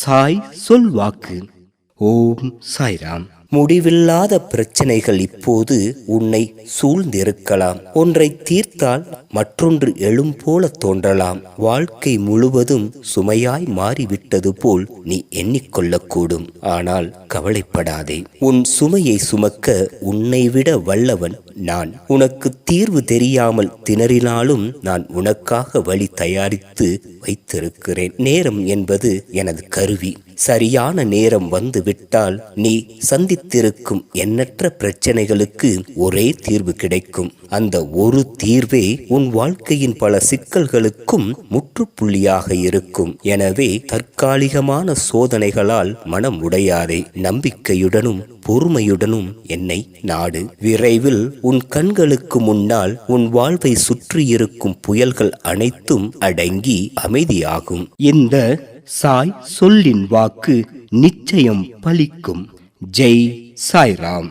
சாய் சொல்வாக்கு ஓம் சாய்ராம். முடிவில்லாத பிரச்சனைகள் இப்போது உன்னை சூழ்ந்திருக்கலாம். ஒன்றை தீர்த்தால் மற்றொன்று எழும் போல தோன்றலாம். வாழ்க்கை முழுவதும் சுமையாய் மாறிவிட்டது போல் நீ எண்ணிக்கொள்ளக்கூடும். ஆனால் கவலைப்படாதே. உன் சுமையை சுமக்க உன்னை விட வல்லவன் நான். உனக்கு தீர்வு தெரியாமல் திணறினாலும் நான் உனக்காக வழி தயாரித்து வைத்திருக்கிறேன். நேரம் என்பது எனது கருவி. சரியான நேரம் வந்து விட்டால் நீ சந்தித்திருக்கும் எண்ணற்ற பிரச்சனைகளுக்கு ஒரே தீர்வு கிடைக்கும். அந்த ஒரு தீர்வே உன் வாழ்க்கையின் பல சிக்கல்களுக்கும் முற்றுப்புள்ளியாக இருக்கும். எனவே தற்காலிகமான சோதனைகளால் மனம் உடையாதே. நம்பிக்கையுடனும் பொறுமையுடனும் என்னை நாடு. விரைவில் உன் கண்களுக்கு முன்னால் உன் வாழ்வை சுற்றியிருக்கும் புயல்கள் அனைத்தும் அடங்கி அமைதியாகும். இந்த சாய் சொல்லின் வாக்கு நிச்சயம் பலிக்கும். ஜெய் சாய்ராம்.